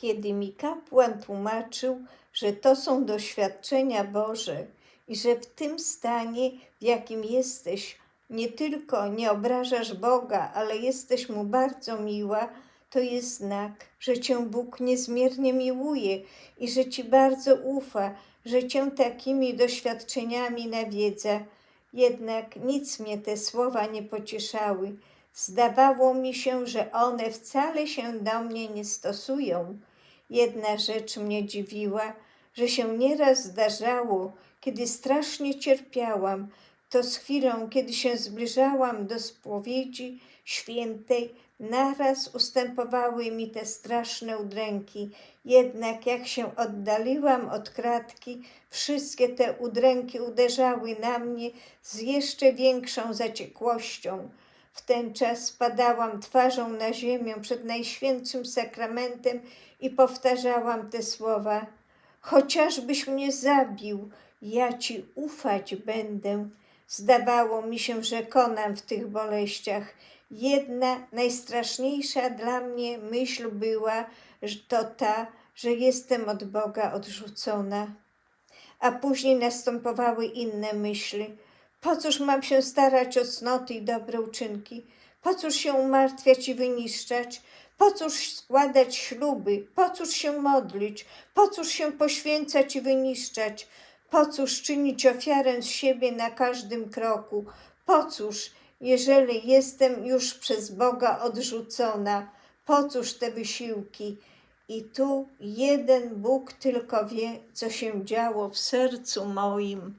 kiedy mi kapłan tłumaczył, że to są doświadczenia Boże i że w tym stanie, w jakim jesteś, nie tylko nie obrażasz Boga, ale jesteś Mu bardzo miła, to jest znak, że Cię Bóg niezmiernie miłuje i że Ci bardzo ufa, że Cię takimi doświadczeniami nawiedza. Jednak nic mnie te słowa nie pocieszały. Zdawało mi się, że one wcale się do mnie nie stosują. Jedna rzecz mnie dziwiła, że się nieraz zdarzało, kiedy strasznie cierpiałam, to z chwilą, kiedy się zbliżałam do spowiedzi świętej, naraz ustępowały mi te straszne udręki. Jednak jak się oddaliłam od kratki, wszystkie te udręki uderzały na mnie z jeszcze większą zaciekłością. W ten czas spadałam twarzą na ziemię przed Najświętszym Sakramentem i powtarzałam te słowa: Chociażbyś mnie zabił, ja ci ufać będę. Zdawało mi się, że konam w tych boleściach. Jedna najstraszniejsza dla mnie myśl była, że to ta, że jestem od Boga odrzucona. A później następowały inne myśli. Po cóż mam się starać o cnoty i dobre uczynki? Po cóż się umartwiać i wyniszczać? Po cóż składać śluby? Po cóż się modlić? Po cóż się poświęcać i wyniszczać? Po cóż czynić ofiarę z siebie na każdym kroku? Po cóż, jeżeli jestem już przez Boga odrzucona? Po cóż te wysiłki? I tu jeden Bóg tylko wie, co się działo w sercu moim.